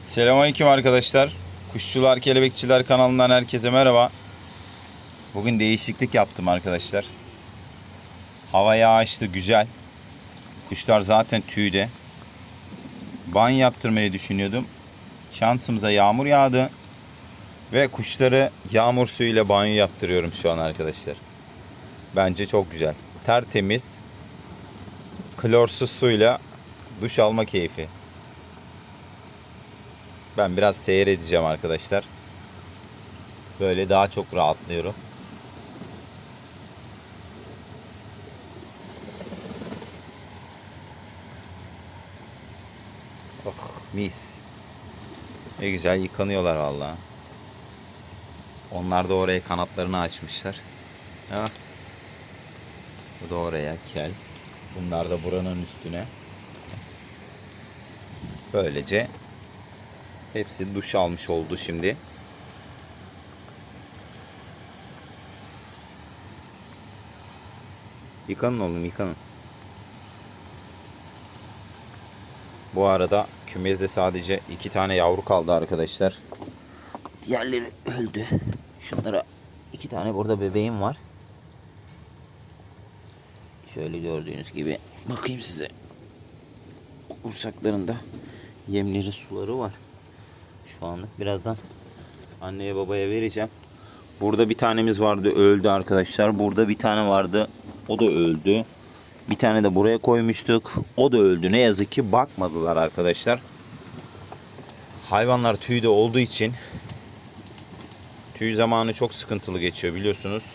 Selamünaleyküm arkadaşlar. Kuşçular Kelebekçiler kanalından herkese merhaba. Bugün değişiklik yaptım arkadaşlar. Hava yağışlı güzel. Kuşlar zaten tüyde. Ban yaptırmayı düşünüyordum. Şansımıza yağmur yağdı. Ve kuşları yağmur suyuyla banyo yaptırıyorum şu an arkadaşlar. Bence çok güzel. Tertemiz. Klorsuz suyla duş alma keyfi. Ben biraz seyredeceğim arkadaşlar. Böyle daha çok rahatlıyorum. Oh mis. Ne güzel yıkanıyorlar vallahi. Onlar da oraya kanatlarını açmışlar. Ha. Bu da oraya kel. Bunlar da buranın üstüne. Böylece Hepsi duş almış oldu şimdi. Yıkanın oğlum yıkanın. Bu arada kümezde sadece iki tane yavru kaldı arkadaşlar. Diğerleri öldü. Şunlara iki tane burada bebeğim var. Şöyle gördüğünüz gibi bakayım size. Kursaklarında yemleri suları var şu anlık. Birazdan anneye babaya vereceğim. Burada bir tanemiz vardı öldü arkadaşlar. Burada bir tane vardı. O da öldü. Bir tane de buraya koymuştuk. O da öldü. Ne yazık ki bakmadılar arkadaşlar. Hayvanlar tüyde olduğu için tüy zamanı çok sıkıntılı geçiyor biliyorsunuz.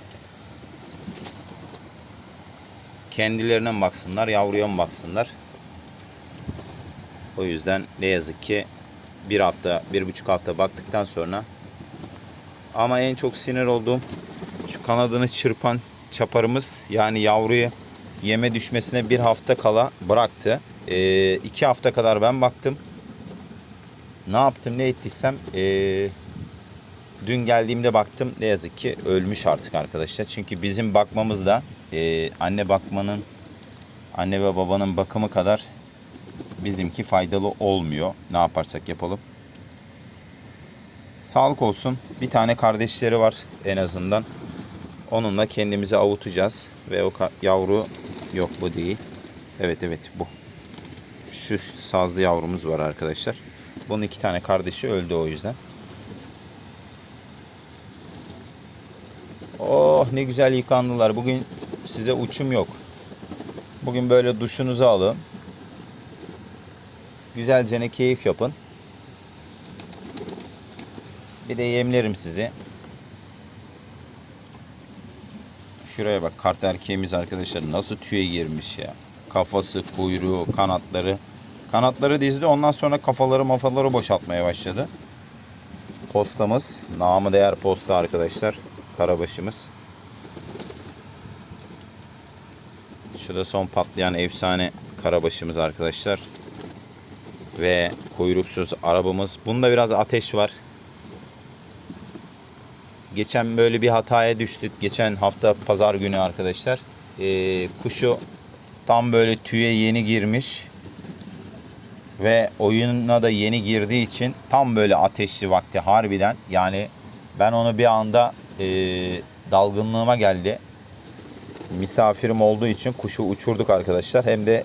Kendilerine mi baksınlar, yavruya mı baksınlar? O yüzden ne yazık ki bir hafta, bir buçuk hafta baktıktan sonra ama en çok sinir olduğum şu kanadını çırpan çaparımız yani yavruyu yeme düşmesine bir hafta kala bıraktı. Ee, iki hafta kadar ben baktım. Ne yaptım ne ettiysem ee, dün geldiğimde baktım ne yazık ki ölmüş artık arkadaşlar. Çünkü bizim bakmamızda ee, anne bakmanın anne ve babanın bakımı kadar bizimki faydalı olmuyor. Ne yaparsak yapalım. Sağlık olsun. Bir tane kardeşleri var en azından. Onunla kendimizi avutacağız. Ve o yavru yok bu değil. Evet evet bu. Şu sazlı yavrumuz var arkadaşlar. Bunun iki tane kardeşi öldü o yüzden. Oh ne güzel yıkandılar. Bugün size uçum yok. Bugün böyle duşunuzu alın. Güzelce ne keyif yapın. Bir de yemlerim sizi. Şuraya bak kart erkeğimiz arkadaşlar nasıl tüye girmiş ya. Kafası, kuyruğu, kanatları. Kanatları dizdi ondan sonra kafaları mafaları boşaltmaya başladı. Postamız. Namı değer posta arkadaşlar. Karabaşımız. Şurada son patlayan efsane karabaşımız arkadaşlar ve kuyruksuz arabamız. Bunda biraz ateş var. Geçen böyle bir hataya düştük. Geçen hafta pazar günü arkadaşlar. Ee, kuşu tam böyle tüye yeni girmiş. Ve oyuna da yeni girdiği için tam böyle ateşli vakti harbiden. Yani ben onu bir anda e, dalgınlığıma geldi. Misafirim olduğu için kuşu uçurduk arkadaşlar. Hem de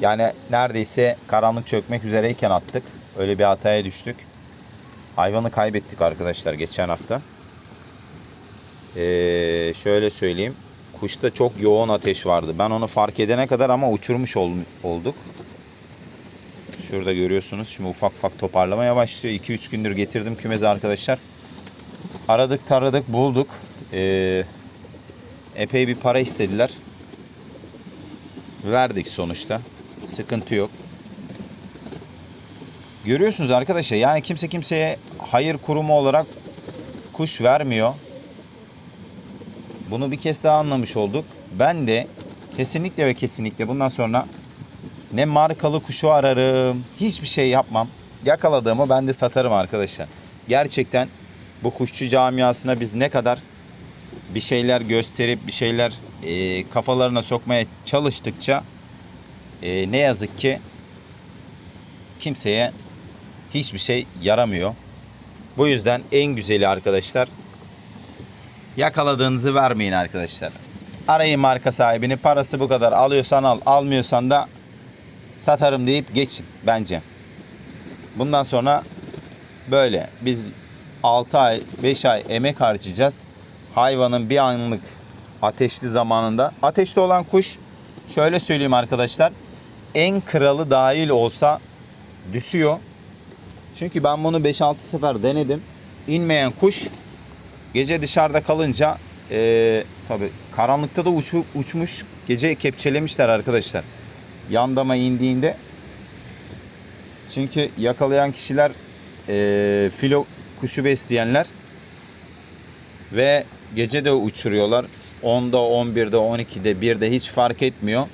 yani neredeyse karanlık çökmek üzereyken attık. Öyle bir hataya düştük. Hayvanı kaybettik arkadaşlar geçen hafta. Ee, şöyle söyleyeyim. Kuşta çok yoğun ateş vardı. Ben onu fark edene kadar ama uçurmuş olduk. Şurada görüyorsunuz. Şimdi ufak ufak toparlamaya başlıyor. 2-3 gündür getirdim kümeze arkadaşlar. Aradık taradık bulduk. Ee, epey bir para istediler. Verdik sonuçta. Sıkıntı yok. Görüyorsunuz arkadaşlar yani kimse kimseye hayır kurumu olarak kuş vermiyor. Bunu bir kez daha anlamış olduk. Ben de kesinlikle ve kesinlikle bundan sonra ne markalı kuşu ararım, hiçbir şey yapmam. Yakaladığımı ben de satarım arkadaşlar. Gerçekten bu kuşçu camiasına biz ne kadar bir şeyler gösterip bir şeyler e, kafalarına sokmaya çalıştıkça e, ne yazık ki kimseye hiçbir şey yaramıyor. Bu yüzden en güzeli arkadaşlar yakaladığınızı vermeyin arkadaşlar. Arayın marka sahibini parası bu kadar alıyorsan al almıyorsan da satarım deyip geçin bence. Bundan sonra böyle biz 6 ay 5 ay emek harcayacağız. Hayvanın bir anlık ateşli zamanında ateşli olan kuş şöyle söyleyeyim arkadaşlar en kralı dahil olsa düşüyor. Çünkü ben bunu 5-6 sefer denedim. İnmeyen kuş gece dışarıda kalınca eee tabi karanlıkta da uçu, uçmuş gece kepçelemişler arkadaşlar. Yandama indiğinde çünkü yakalayan kişiler eee, filo kuşu besleyenler ve gece de uçuruyorlar. 10'da, 11'de, 12'de, 1'de hiç fark etmiyor.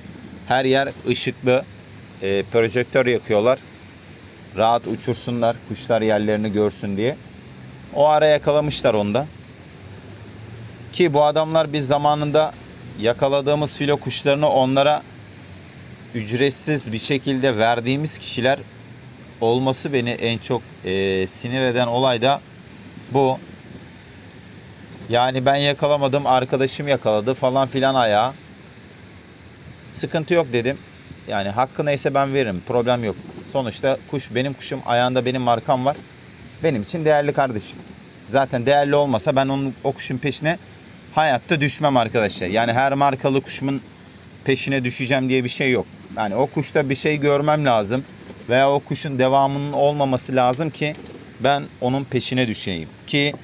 Her yer ışıklı. eee, projektör yakıyorlar. Rahat uçursunlar. Kuşlar yerlerini görsün diye. O ara yakalamışlar onda. Ki bu adamlar biz zamanında yakaladığımız filo kuşlarını onlara ücretsiz bir şekilde verdiğimiz kişiler olması beni en çok eee, sinir eden olay da bu. Yani ben yakalamadım, arkadaşım yakaladı falan filan ayağı. Sıkıntı yok dedim. Yani hakkı neyse ben veririm. Problem yok. Sonuçta kuş benim kuşum. Ayağında benim markam var. Benim için değerli kardeşim. Zaten değerli olmasa ben onun o kuşun peşine hayatta düşmem arkadaşlar. Yani her markalı kuşumun peşine düşeceğim diye bir şey yok. Yani o kuşta bir şey görmem lazım veya o kuşun devamının olmaması lazım ki ben onun peşine düşeyim. Ki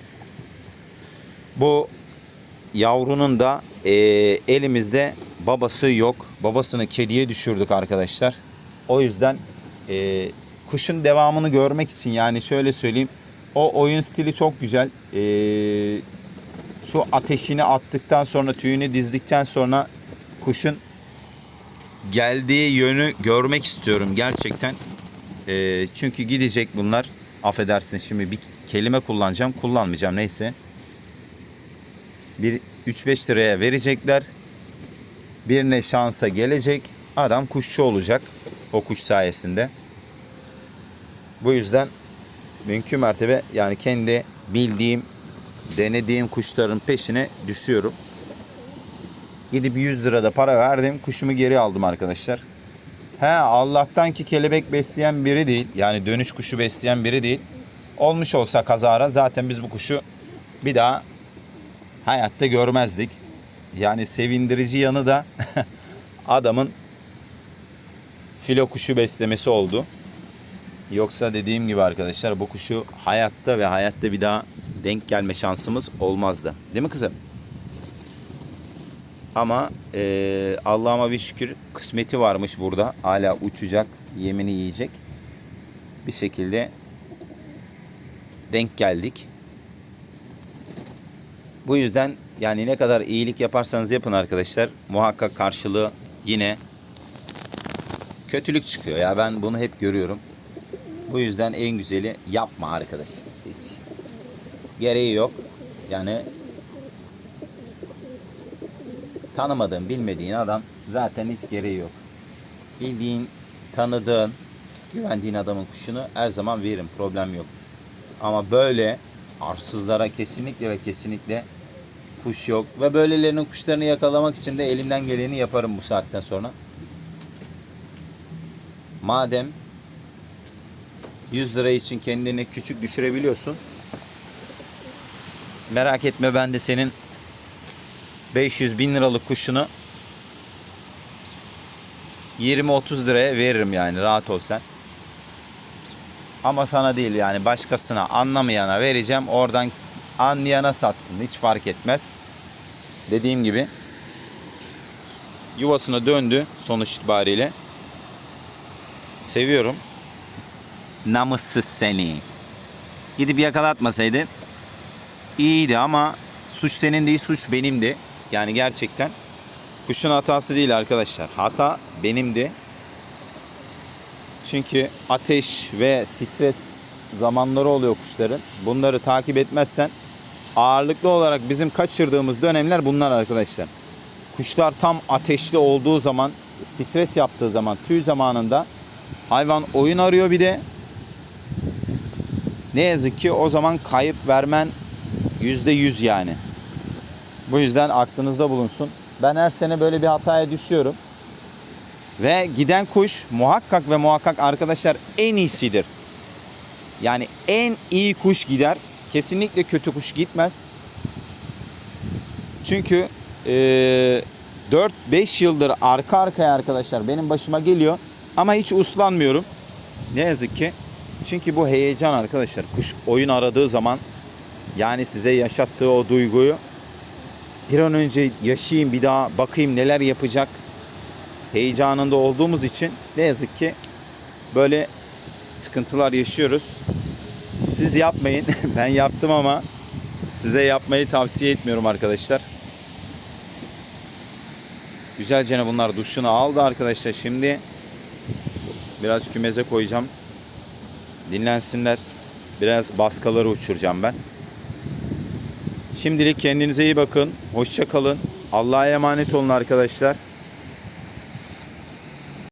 bu yavrunun da eee, elimizde babası yok. Babasını kediye düşürdük arkadaşlar. O yüzden eee, kuşun devamını görmek için yani şöyle söyleyeyim. O oyun stili çok güzel. Eee, şu ateşini attıktan sonra tüyünü dizdikten sonra kuşun geldiği yönü görmek istiyorum gerçekten. Eee, çünkü gidecek bunlar. Affedersin şimdi bir kelime kullanacağım. Kullanmayacağım neyse. Bir 3-5 liraya verecekler. Birine şansa gelecek. Adam kuşçu olacak. O kuş sayesinde. Bu yüzden mümkün mertebe yani kendi bildiğim, denediğim kuşların peşine düşüyorum. Gidip 100 lirada para verdim. Kuşumu geri aldım arkadaşlar. He Allah'tan ki kelebek besleyen biri değil. Yani dönüş kuşu besleyen biri değil. Olmuş olsa kazara zaten biz bu kuşu bir daha hayatta görmezdik. Yani sevindirici yanı da adamın filo kuşu beslemesi oldu. Yoksa dediğim gibi arkadaşlar bu kuşu hayatta ve hayatta bir daha denk gelme şansımız olmazdı. Değil mi kızım? Ama eee Allah'ıma bir şükür kısmeti varmış burada. Hala uçacak, yemini yiyecek. Bir şekilde denk geldik. Bu yüzden yani ne kadar iyilik yaparsanız yapın arkadaşlar muhakkak karşılığı yine kötülük çıkıyor. Ya ben bunu hep görüyorum. Bu yüzden en güzeli yapma arkadaş. Hiç gereği yok. Yani tanımadığın, bilmediğin adam zaten hiç gereği yok. Bildiğin, tanıdığın, güvendiğin adamın kuşunu her zaman veririm. Problem yok. Ama böyle arsızlara kesinlikle ve kesinlikle kuş yok. Ve böylelerinin kuşlarını yakalamak için de elimden geleni yaparım bu saatten sonra. Madem 100 lira için kendini küçük düşürebiliyorsun. Merak etme ben de senin 500 bin liralık kuşunu 20-30 liraya veririm yani rahat ol sen. Ama sana değil yani başkasına anlamayana vereceğim. Oradan anlayana satsın. Hiç fark etmez. Dediğim gibi yuvasına döndü sonuç itibariyle. Seviyorum. Namussuz seni. Gidip yakalatmasaydın iyiydi ama suç senin değil suç benimdi. Yani gerçekten kuşun hatası değil arkadaşlar. Hata benimdi. Çünkü ateş ve stres zamanları oluyor kuşların. Bunları takip etmezsen ağırlıklı olarak bizim kaçırdığımız dönemler bunlar arkadaşlar. Kuşlar tam ateşli olduğu zaman, stres yaptığı zaman, tüy zamanında hayvan oyun arıyor bir de ne yazık ki o zaman kayıp vermen yüzde yüz yani. Bu yüzden aklınızda bulunsun. Ben her sene böyle bir hataya düşüyorum. Ve giden kuş muhakkak ve muhakkak arkadaşlar en iyisidir. Yani en iyi kuş gider. Kesinlikle kötü kuş gitmez. Çünkü eee 4-5 yıldır arka arkaya arkadaşlar benim başıma geliyor. Ama hiç uslanmıyorum. Ne yazık ki. Çünkü bu heyecan arkadaşlar. Kuş oyun aradığı zaman yani size yaşattığı o duyguyu bir an önce yaşayayım bir daha bakayım neler yapacak heyecanında olduğumuz için ne yazık ki böyle sıkıntılar yaşıyoruz. Siz yapmayın. ben yaptım ama size yapmayı tavsiye etmiyorum arkadaşlar. Güzelce bunlar duşunu aldı arkadaşlar. Şimdi biraz kümeze koyacağım. Dinlensinler. Biraz baskaları uçuracağım ben. Şimdilik kendinize iyi bakın. Hoşça kalın. Allah'a emanet olun arkadaşlar.